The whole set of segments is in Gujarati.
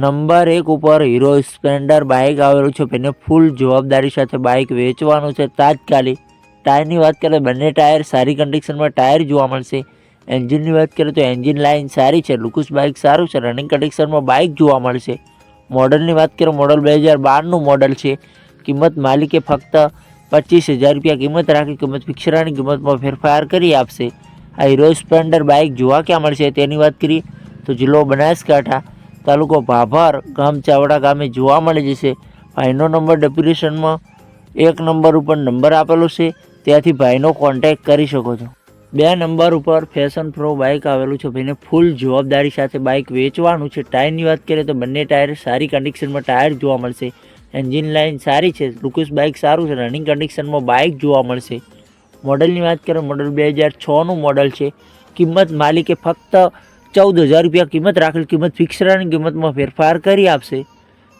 નંબર એક ઉપર હીરો સ્પ્લેન્ડર બાઇક આવેલું છે. એને ફૂલ જવાબદારી સાથે બાઇક વેચવાનું છે. તાત્કાલિક ટાયરની વાત કરીએ બંને ટાયર સારી કન્ડિશનમાં ટાયર જોવા મળશે. એન્જિનની વાત કરીએ તો એન્જિન લાઇન સારી છે. લુકુસ બાઇક સારું છે. રનિંગ કન્ડિશનમાં બાઇક જોવા મળશે. મોડલની વાત કરીએ મોડલ બે હજાર બારનું મોડલ છે. કિંમત માલિકે ફક્ત પચીસ હજાર રૂપિયા કિંમત રાખી કિંમત ફિક્સરાની કિંમતમાં ફેરફાર કરી આપશે. આ હીરો સ્પ્લેન્ડર બાઇક જોવા ક્યાં મળશે તેની વાત કરીએ તો જિલ્લો બનાસકાંઠા. તાલુકો ભાભર, ગામ ચાવડા ગામે જોવા મળી જશે. ભાઈનો નંબર ડેપ્યુટેશનમાં એક નંબર ઉપર નંબર આપેલો છે. ત્યાંથી ભાઈનો કોન્ટેક કરી શકો છો. બે નંબર ઉપર ફેશન પ્રો બાઇક આવેલું છે. ભાઈને ફૂલ જવાબદારી સાથે બાઇક વેચવાનું છે. ટાયરની વાત કરીએ તો બંને ટાયર સારી કન્ડિશનમાં ટાયર જોવા મળશે. એન્જિન લાઇન સારી છે. લુકસ બાઇક સારું છે. રનિંગ કન્ડિશનમાં બાઇક જોવા મળશે. મોડલની વાત કરીએ મોડલ બે હજાર છનું મોડલ છે. કિંમત માલિકે ફક્ત ચૌદ હજાર રૂપિયા કિંમત રાખેલ કિંમત ફિક્સરાની કિંમતમાં ફેરફાર કરી આપશે.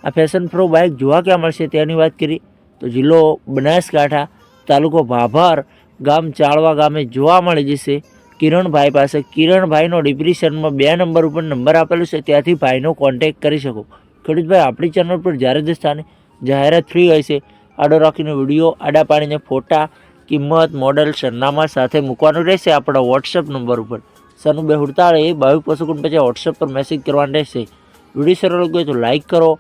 આ ફેશન પ્રો બાઇક જોવા ક્યાં મળશે તેની વાત કરી તો જિલ્લો બનાસકાંઠા તાલુકો ભાભર ગામ ચાળવા ગામે જોવા મળી જશે. કિરણભાઈ પાસે કિરણભાઈનો ડિપ્રેશનમાં બે નંબર ઉપર નંબર આપેલો છે, ત્યાંથી ભાઈનો કોન્ટેક્ટ કરી શકો. ખેડૂતભાઈ, આપણી ચેનલ પર જ્યારે જ સ્થાને જાહેરાત ફ્રી હોય છે, આડો રાખીને વીડિયો, આડા પાડીને ફોટા, કિંમત મોડલ સરનામા સાથે મૂકવાનું રહેશે આપણા વોટ્સઅપ નંબર ઉપર. સનુ બે હુડતાળે બાવીસ પશુકુંડ પછી વોટ્સએપ પર મેસેજ કરવાનો રહેશે. વીડિયો સરળ લાગ્યો તો લાઇક કરો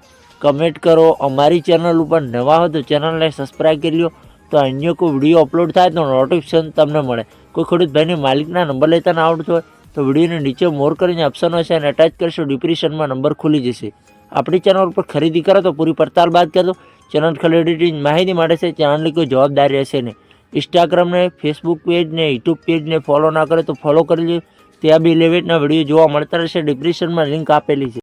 કમેન્ટ કરો. અમારી ચેનલ ઉપર નવા હોય તો ચેનલને સબસ્ક્રાઈબ કરી લો તો અન્ય કોઈ વીડિયો અપલોડ થાય તો નોટિફિકેશન તમને મળે. કોઈ ખેડૂત ભાઈને માલિકના નંબર લેતા ના આવડતો હોય તો વિડીયોને નીચે મોર કરીને ઓપ્શન હશે અને અટેચ કરશો ડિપ્રેશનમાં નંબર ખુલી જશે. આપણી ચેનલ ઉપર ખરીદી કરો તો પૂરી પડતાલ બાદ કરજો ચેનલ ખરીદી માહિતી માટે છે ચેનલની કોઈ જવાબદારી હશે નહીં. ઇન્સ્ટાગ્રામને ફેસબુક પેજ ને યુટ્યુબ પેજને ફોલો ના કરે તો ફોલો કરી લો ત્યાં બી લેવેટના વીડિયો જોવા મળતા રહેશે. ડિપ્રેશનમાં લિંક આપેલી છે.